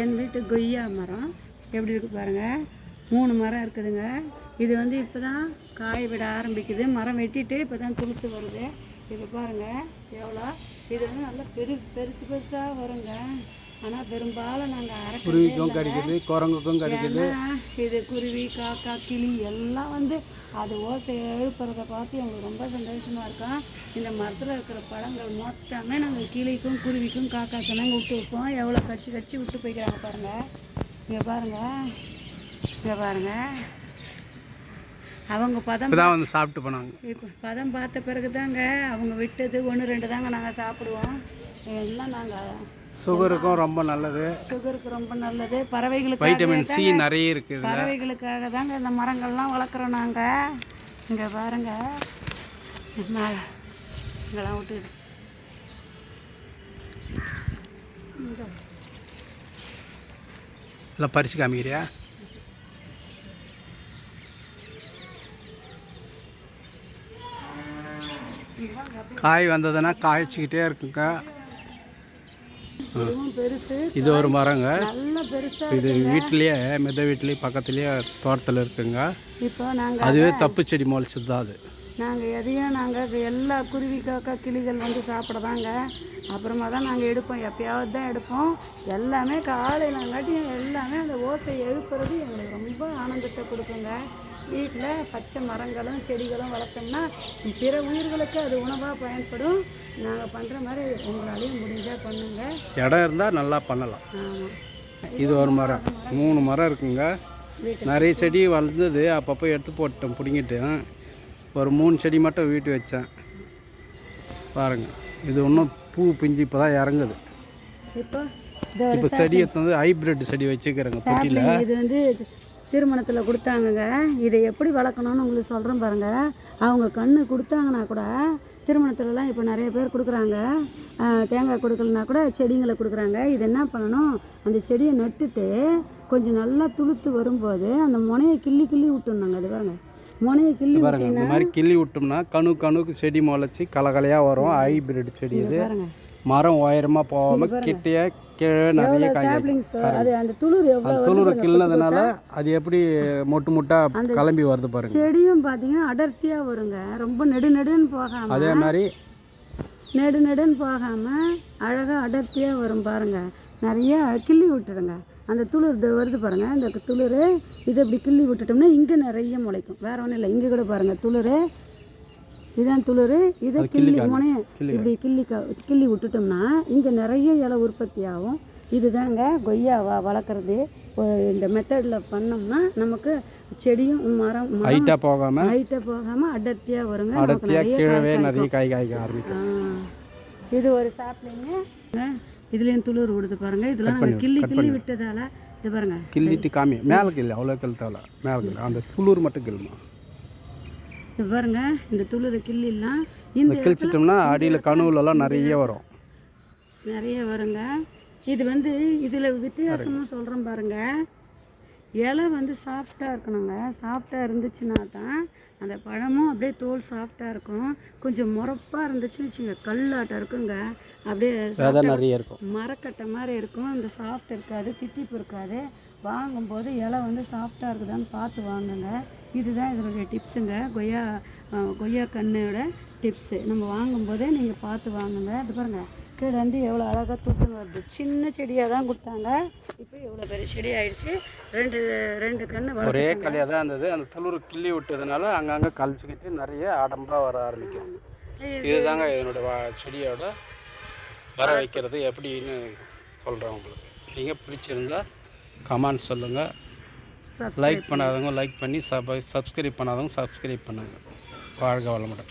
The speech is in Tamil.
என் வீட்டு கொய்யா மரம். எப்படி இருக்கு பாருங்க. மூணு மரம் இருக்குதுங்க. இது வந்து இப்போ தான் காய் விட ஆரம்பிக்குது. மரம் வெட்டிட்டு இப்போ தான் துளுத்து வருது. இது பாருங்க எவ்வளோ? இது வந்து நல்லா பெரு பெருசு பெருசாக வருங்க. ஆனால் பெரும்பாலும் நாங்கள் குருவிக்கும் கிடைக்குது குரங்குக்கும் கிடைக்குது இது குருவி காக்கா கிளி எல்லாம் வந்து அது ஓசை எழுப்புறத பார்த்து எங்களுக்கு ரொம்ப சந்தோஷமாக இருக்கும் இந்த மரத்தில் இருக்கிற பழங்கள் மொத்தமே நாங்கள் கிளிக்கும் குருவிக்கும் காக்காக்கு நாங்கள் விட்டு வைப்போம். எவ்வளோ கடிச்சு கடிச்சு விட்டு போய்க்கிறாங்க பாருங்கள் இங்கே பாருங்கள் இங்கே பாருங்கள் அவங்க பதம் தான் வந்து சாப்பிட்டு போனாங்க. இப்போ பதம் பார்த்த பிறகு தாங்க அவங்க விட்டது ஒன்று ரெண்டு தாங்க நாங்கள் சாப்பிடுவோம். எல்லாம் நாங்கள் சுகருக்கும் ரொம்ப நல்லது. சுகருக்கு ரொம்ப நல்லது. பறவைகளுக்கு வைட்டமின் சி நிறைய இருக்குது பறவைகளுக்காக தாங்க இந்த மரங்கள்லாம் வளர்க்குறோம் நாங்கள் இங்கே பாருங்க. இங்கெல்லாம் விட்டு. இல்லை பறிச்சு காமிக்கிறியா? காய் வந்ததுன்னா காய்ச்சிக்கிட்டே இருக்குங்க. இது ஒரு மரங்க. நல்ல பெருசா இது வீட்லேயே மித வீட்லேயே பக்கத்துலேயே தோட்டத்தில் இருக்குங்க. இப்போ நாங்கள் அதுவே தப்பு செடி முளைச்சது தான் அது. நாங்கள் எதையும் நாங்கள் எல்லா குருவி காக்கா கிளிகள் வந்து சாப்பிடதாங்க. அப்புறமா தான் நாங்கள் எடுப்போம். எப்பயாவது தான் எடுப்போம். எல்லாமே காலையிலங்காட்டியும் எல்லாமே அந்த ஓசை எழுப்புறது எங்களுக்கு ரொம்ப ஆனந்தத்தை கொடுக்குங்க. வீட்டில் பச்சை மரங்களும் செடிகளும் வளர்த்தோம்னா பிற உயிர்களுக்கு அது உணவாக பயன்படும். நாங்கள் பண்ணுற மாதிரி உங்களாலையும் முடிஞ்சால் பண்ணுங்க. இடம் இருந்தால் நல்லா பண்ணலாம். ஆமாம் இது ஒரு மரம். மூணு மரம் இருக்குங்க. நிறைய செடி வளர்ந்தது. அப்பப்போ எடுத்து போட்டேன் பிடுங்கிட்டு. ஒரு மூணு செடி மட்டும் வீட்டு வச்சேன். பாருங்க. இது இன்னும் பூ பிஞ்சு இப்போ? தான் இறங்குது இப்போ செடி எடுத்து ஹைப்ரிட் செடி வச்சுக்கிறேங்க சாப்ளிங் இது வந்து திருமணத்தில் கொடுத்தாங்கங்க. இதை எப்படி வளர்க்கணும்னு உங்களுக்கு சொல்கிறேன் பாருங்க. அவங்க கண்ணு கொடுத்தாங்கன்னா கூட திருமணத்துலலாம் இப்போ நிறைய பேர் கொடுக்குறாங்க. தேங்காய் கொடுக்கலனா கூட செடிங்களை கொடுக்குறாங்க. இது என்ன பண்ணணும்? அந்த செடியை நட்டுட்டு கொஞ்சம் நல்லா துளுத்து வரும்போது அந்த முனையை கிள்ளி கிள்ளி விட்டுணுங்க அது பாருங்க. முனையை கிள்ளி பாருங்க இந்த மாதிரி கிள்ளி விட்டோம்னா கணு கணுக்கு செடி முளைச்சி கலகலையாக வரும். ஹைப்ரிட் செடி இது. பாருங்க. மரம் உயரமாக போகாமல் கிட்டேயே கீழே நிறைய அது அந்த துளிர் கிள்ளனதுனால அது எப்படி மொட்டு முட்டா கிளம்பி வருது பாருங்க. செடியும் பார்த்தீங்கன்னா அடர்த்தியாக வருங்க. ரொம்ப நெடு நெடுன்னு போகாமல் அதே மாதிரி நெடு நெடுன்னு போகாமல் அழகாக அடர்த்தியாக வரும் பாருங்க. நிறைய கிள்ளி விட்டுடுங்க. அந்த துளிர் இது வருது பாருங்க. இந்த துளிர் இதை இப்படி கிள்ளி விட்டுட்டோம்னா இங்கே நிறைய முளைக்கும். வேற ஒன்றும் இல்லை. இங்கே கூட பாருங்க. துளிர் இதான் துளிர் இதை கிள்ளி முனைய இப்படி கிள்ளி க- கிள்ளி விட்டுட்டோம்னா இங்கே நிறைய இலை உற்பத்தி ஆகும். இதுதாங்க கொய்யாவா வளர்க்குறது. இந்த மெத்தடில் பண்ணோம்னா நமக்கு செடியும் மரம் ஹைட்டாக போகாமல் ஹைட்டாக போகாமல் அடர்த்தியாக வருங்க. அடர்த்தியாக நிறைய கீழவே காய் காய்க்க ஆரம்பிக்கும். இது ஒரு சாப்பிடுங்க இதுலேயும் துளிர் விடுது பாருங்க. இதெல்லாம் நாங்கள் கிள்ளி கிள்ளி விட்டதால இது பாருங்க. கிள்ளிட்டு காமி மேலே கிள்ளு அவ்வளோ கிள் தேவை மேலே கிள்ளு. அந்த துளுர் மட்டும் கிள்ளுமா? இது பாருங்க இந்த துளிரை கிள்ளிலாம் இந்த கிழிச்சிட்டோம்னா அடியில் கணுவுலலாம் நிறைய வரும். நிறைய வருங்க. இது வந்து இதில் வித்தியாசமாக சொல்கிறேன் பாருங்க. இலை வந்து சாஃப்டாக இருக்கணுங்க. சாஃப்டாக இருந்துச்சுன்னா தான் அந்த பழமும் அப்படியே தோல் சாஃப்டாக இருக்கும். கொஞ்சம் முறப்பாக இருந்துச்சுன்னு வச்சுங்க. கல்லாட்டம் இருக்குங்க. அப்படியே நிறைய இருக்கும். மரக்கட்டை மாதிரி இருக்கும். அந்த சாஃப்ட் இருக்காது தித்திப்பு இருக்காது. வாங்கும்போது இலை வந்து சாஃப்டாக இருக்குதான்னு பார்த்து வாங்குங்க. இதுதான் இதனுடைய டிப்ஸுங்க கொய்யா கொய்யா கண்ணோட டிப்ஸு நம்ம வாங்கும்போதே நீங்கள் பார்த்து வாங்குங்க. இது பாருங்க. கீழே வந்து எவ்வளோ அழகாக தூக்குன்னு வருது. சின்ன செடியாக தான் கொடுத்தாங்க இப்போ எவ்வளோ பெரிய செடி ஆயிடுச்சு. ரெண்டு ரெண்டு கன்று ஒரே கலையாக தான் இருந்தது. அந்த துளுர் கிள்ளி விட்டதுனால அங்கங்கே கழிச்சுக்கிட்டு நிறைய ஆடம்பாக வர ஆரம்பிக்கும். இதுதாங்க என்னோட வா- செடியோட வர வைக்கிறது. எப்படின்னு சொல்கிறேன் உங்களுக்கு. நீங்கள் பிடிச்சிருந்தா கமெண்ட் சொல்லுங்கள் லைக் பண்ணாதவங்க லைக் பண்ணி சப் சப்ஸ்கிரைப் பண்ணாதவங்க சப்ஸ்கிரைப் பண்ணுங்கள் வாழ்க வளமுடன்.